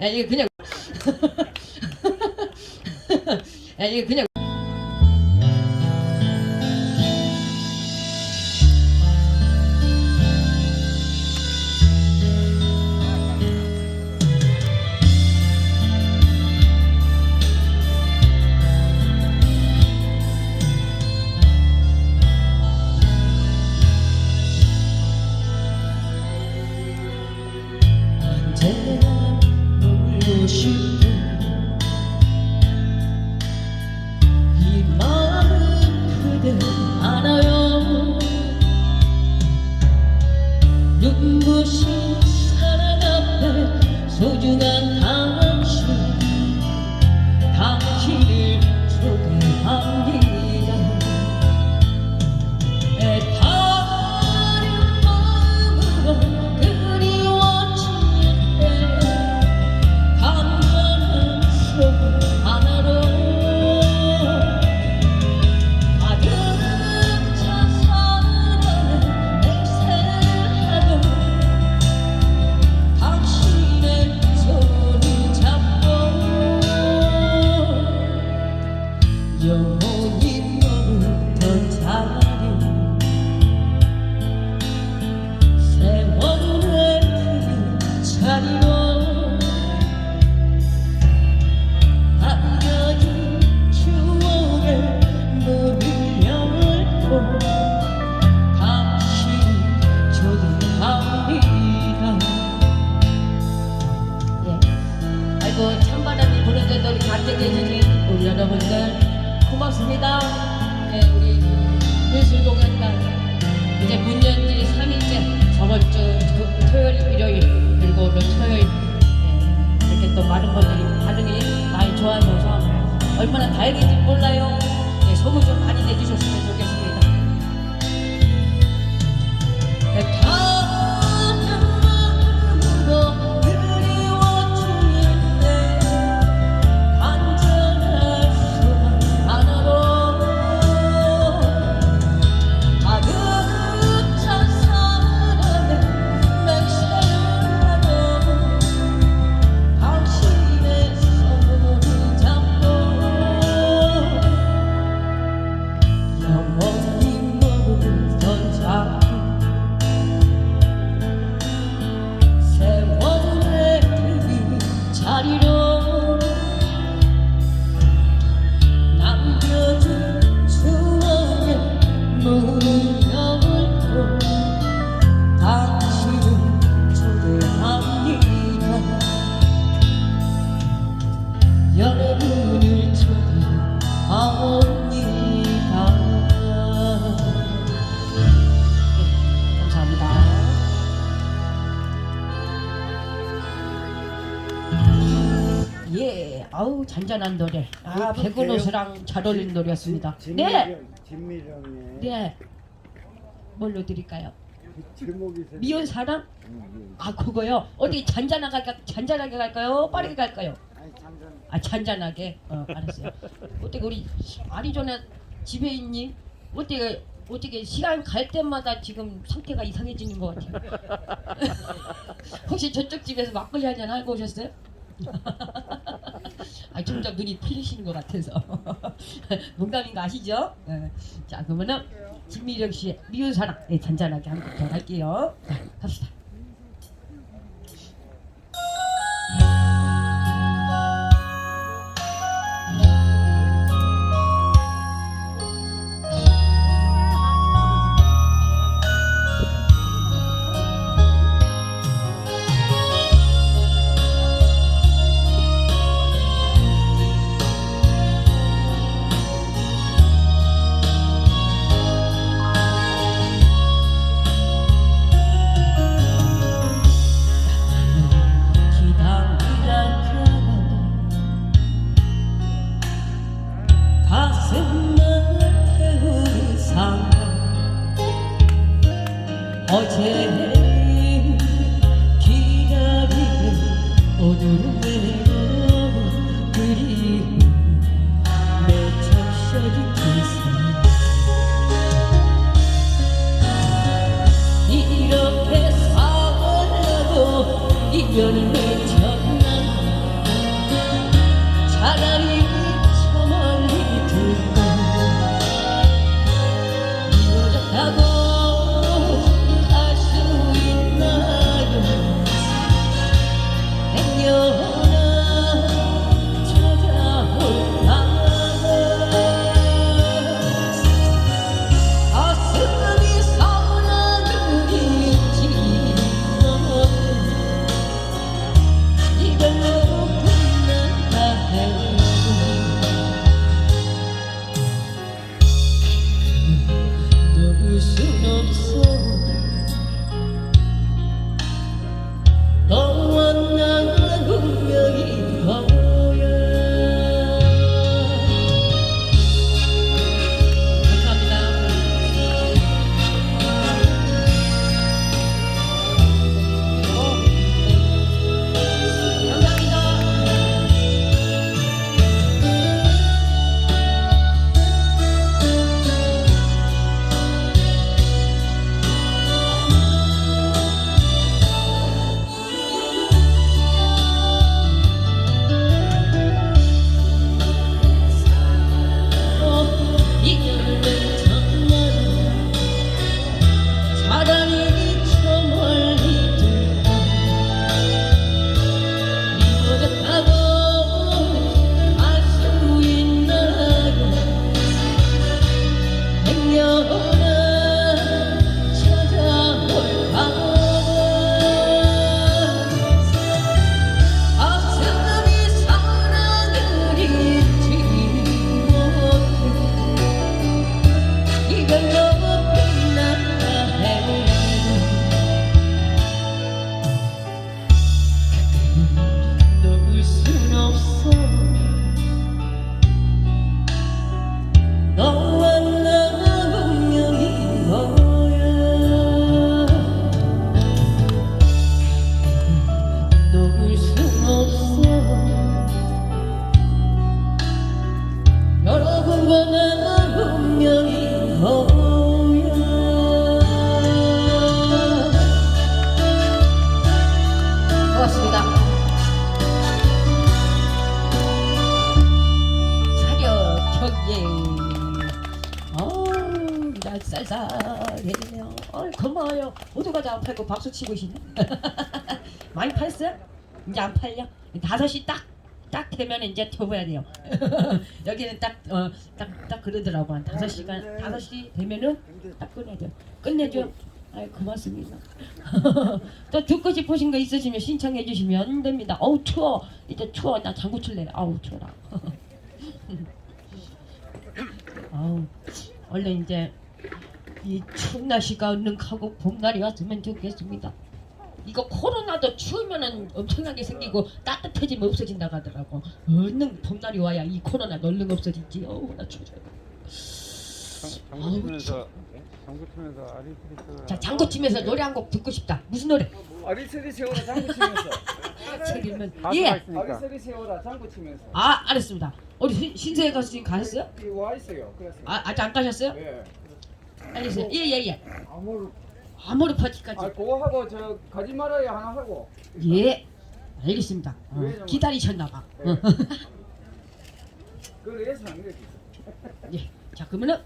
야 이거 그냥. 야 이거 그냥 앞에 아우 잔잔한 노래. 아? 옷이랑 잘 어울리는 노래였습니다. 진- 네, 진미령, 진미령의 네. 뭘로 드릴까요? 그 제목이 생- 미운 사랑? 음, 아, 그거요. 어디 잔잔하게 갈까- 잔잔하게 갈까요? 빠르게 갈까요? 아니 잠깐 아, 잔잔하게. 어, 알았어요. 어떻게 우리 아리조나 집에 있니? 어떻게 어떻게 시간 갈 때마다 지금 상태가 이상해지는 것 같아요. 혹시 저쪽 집에서 막걸리 한잔 하고 오셨어요? 아, 점점 눈이 풀리시는 것 같아서 농담인 거 아시죠? 예. 자, 그러면은 진미령 씨의 미운 사랑 네, 잔잔하게 한곡 더 할게요. 자, 치고 계시네 많이 팔았어요? 이제 안 팔려? 다섯 시 딱 딱 되면 이제 접어야 돼요. 여기는 딱어딱 딱 그러더라고 한 다섯 시간 다섯 시 되면은 딱 끝내죠. 끝내죠. 아이 고맙습니다. 또 듣고 싶으신 거 있으시면 신청해 주시면 됩니다. 어우 추워 이제 추워 나 장구 칠래. 아우 추워라. 아우 얼른 이제 이 추운 날씨가 얼른 가고 봄날이 왔으면 좋겠습니다. 이거 코로나도 추우면은 엄청나게 생기고 따뜻해지면 없어진다고 하더라고. 얼른 봄날이 와야 이 코로나 얼른 없어지지. 어우 나 추워. 장구 치면서 장구 치면서 아리스리스 자 장구 치면서 노래 한 곡 듣고 싶다. 무슨 노래? 아리스리 세워라 장구 치면서. 책임은 가수가 예. 있으니까 아리스리 세워라 장구 치면서. 아 알았습니다. 우리 신- 신세혜 가수님 가셨어요? 와 있어요. 그래서. 아 아직 안 가셨어요? 예. 알겠어요. 예 예 예. 아무로. 아모르 파티까지. 아 그거 하고 저 가지 말아야 하나 하고. 예. 알겠습니다. 어, 기다리셨나 봐. 예. 그걸 해서 안 되지. 예. 자 그러면은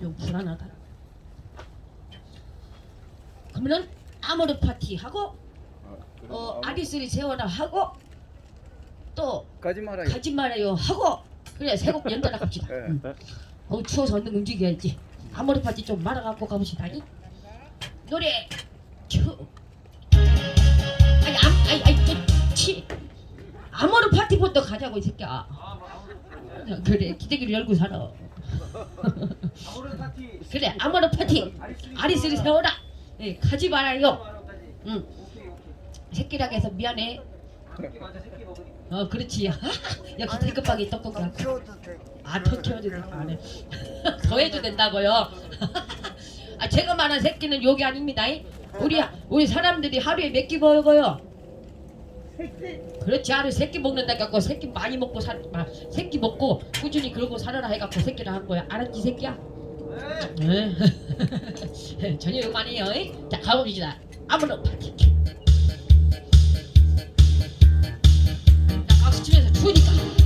좀 불안하다. 그러면은 아모르 파티 하고 어 아리스리 세워라 하고 또 가지 말아요. 가지 말아요 하고 그래 세곡 연달아 갑시다. 예. 응. 어 추워서 얼른 움직여야지. 아모르 파티 좀 말아갖고 가봅시다. 이. 노래 추. 아니 암 아니 아니 저 치 아모르 파티부터 가자고 이 새끼야. 그래 기대기를 열고 살아. 파티. 그래 아모르 파티 아리스를 세워라. 예 가지 말아요. 응. 새끼라고 해서 미안해. 어 그렇지. 역시 태급하게 떡볶이 할까. 아, 더 키워도 돼. 안 해. 더 해도 된다고요. 아, 제가 말한 새끼는 욕이 아닙니다. 우리 우리 사람들이 하루에 몇 끼 먹어요? 그렇지 하루 세끼 먹는다 갖고 새끼 많이 먹고 살 아, 새끼 먹고 꾸준히 그러고 살아라 해갖고 새끼를 한 거야 알았지 새끼야? 네. 전혀 욕 아니에요 자 가봅시다 아무나 파티 자 박수 치면서 추우니까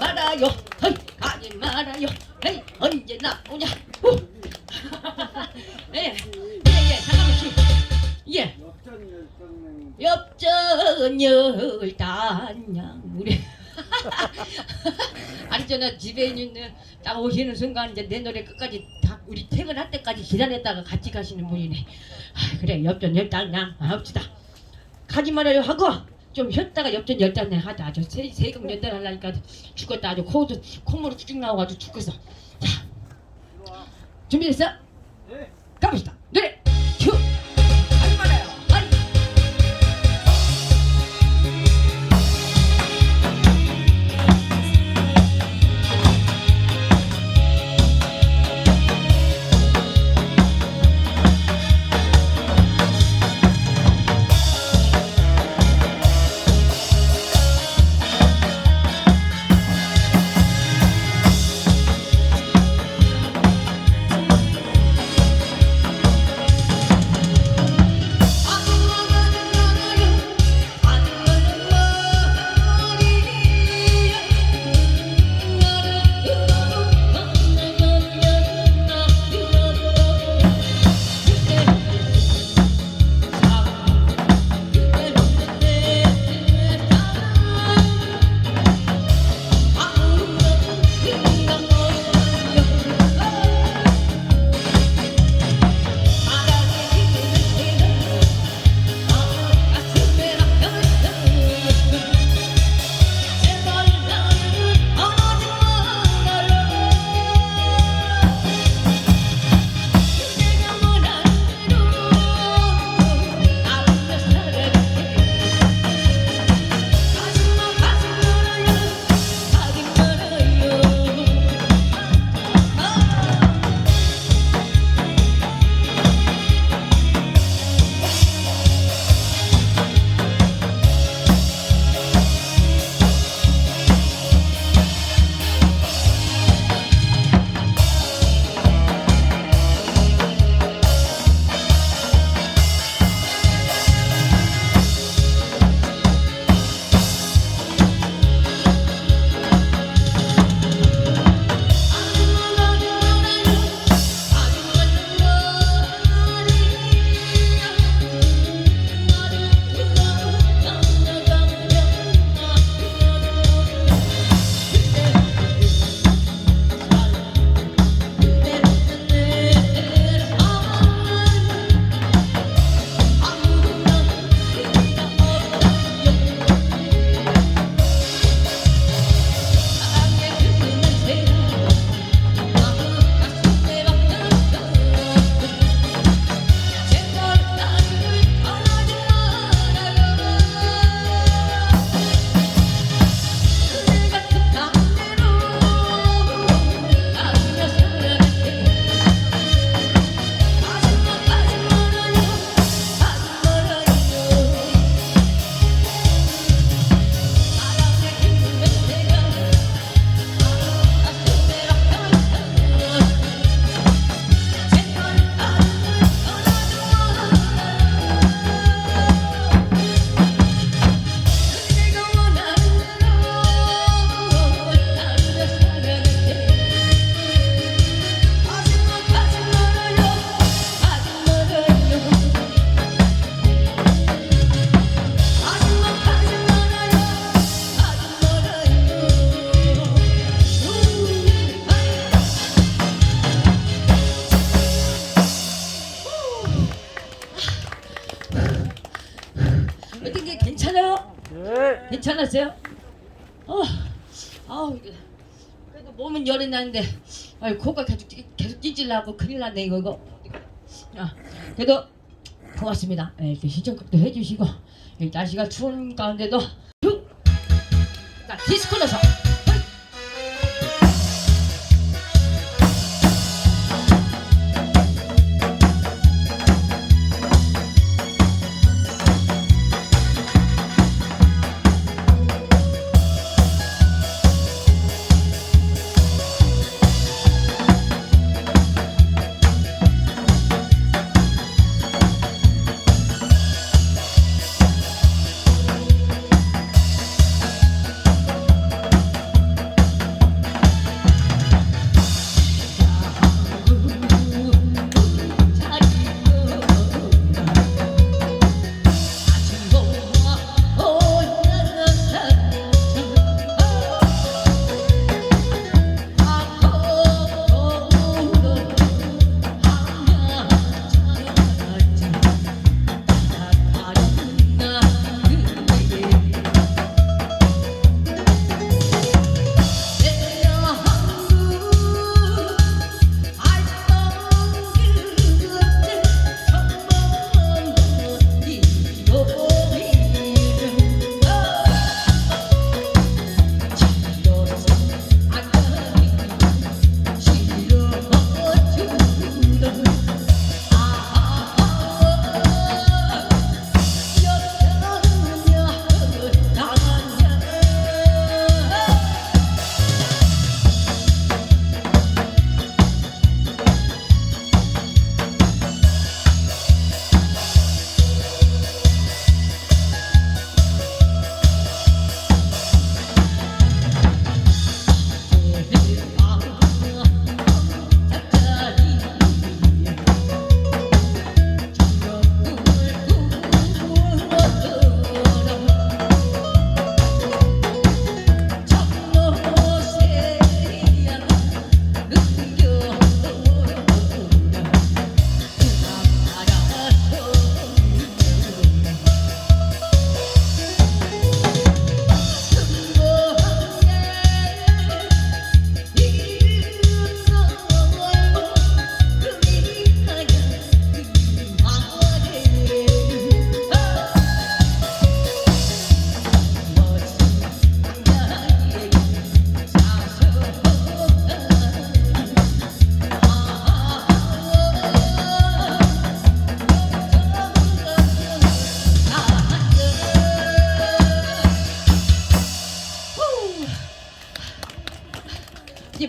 말아요. 헤이 가지 말아요. 헤이 언제 나오냐. 후. 예, 예, 예, 잠깐만요 예. 엽전 열단양 우리 아니 저는 집에 있는 딱 오시는 순간 이제 내 노래 끝까지 다 우리 퇴근할 때까지 기다렸다가 같이 가시는 분이네. 아, 그래 엽전 열단양 합시다. 가지 말아요 하고 좀 쉬었다가 엽전 열단양 하자. 저 세, 세금 연단 하려니까 죽겠다. 아주 코도 콧물이 쭉쭉 나와가지고 죽겠어 자. 준비됐어? 네. 가봅시다. 노래 나는데, 아유 코가 계속 찌- 계속 찌질나고 큰일 났네 이거 이거. 아, 그래도 고맙습니다. 예, 이렇게 신청곡도 해주시고 이 날씨가 추운 가운데도 쭉, 자 디스코 넣어서.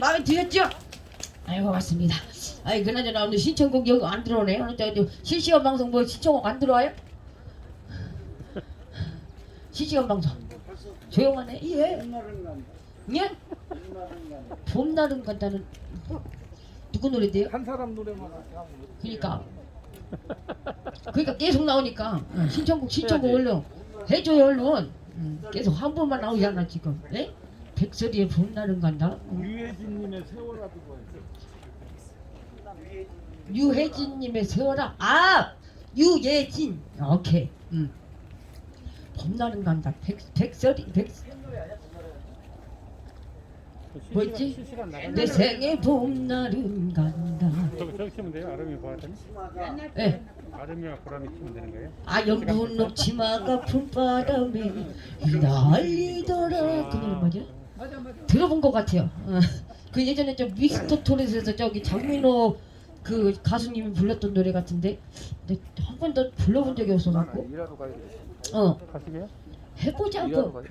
마음에 드셨죠? 아이고 맞습니다. 아이 그나저나 오늘 신청곡 여기 안 들어오네. 오늘 저, 저 실시간 방송 뭐 신청곡 안 들어와요? 실시간 방송 조용하네. 예. 예? 봄날은 간다는 누구 노래인데요? 한 사람 노래만 그러니까 그러니까 계속 나오니까 어, 신청곡 신청곡 얼른 해줘요 얼른 음, 계속 한 번만 나오잖아 지금 예? 백설이의 봄날은 간다 음. 유해진님의 세월아도 뭐 유혜진님의 세월아 아 유예진 오케이 음. 봄날은 간다 백, 백설이 백, 나가는 내 생의 봄날은 간다 저거 저기 치면 돼요? 아름이 보았더니? 예. 아름이와 보람이 치면 되는 거예요? 아연분 녹치마가 봄바람에 휘날리더라 그 노래 뭐죠? 들어본 것 같아요. 어. 그 예전에 저 미스터 토렛에서 저기 장민호 그 가수님이 불렀던 노래 같은데 근데 한 번도 불러본 적이 없어갖고 어? 해보자고.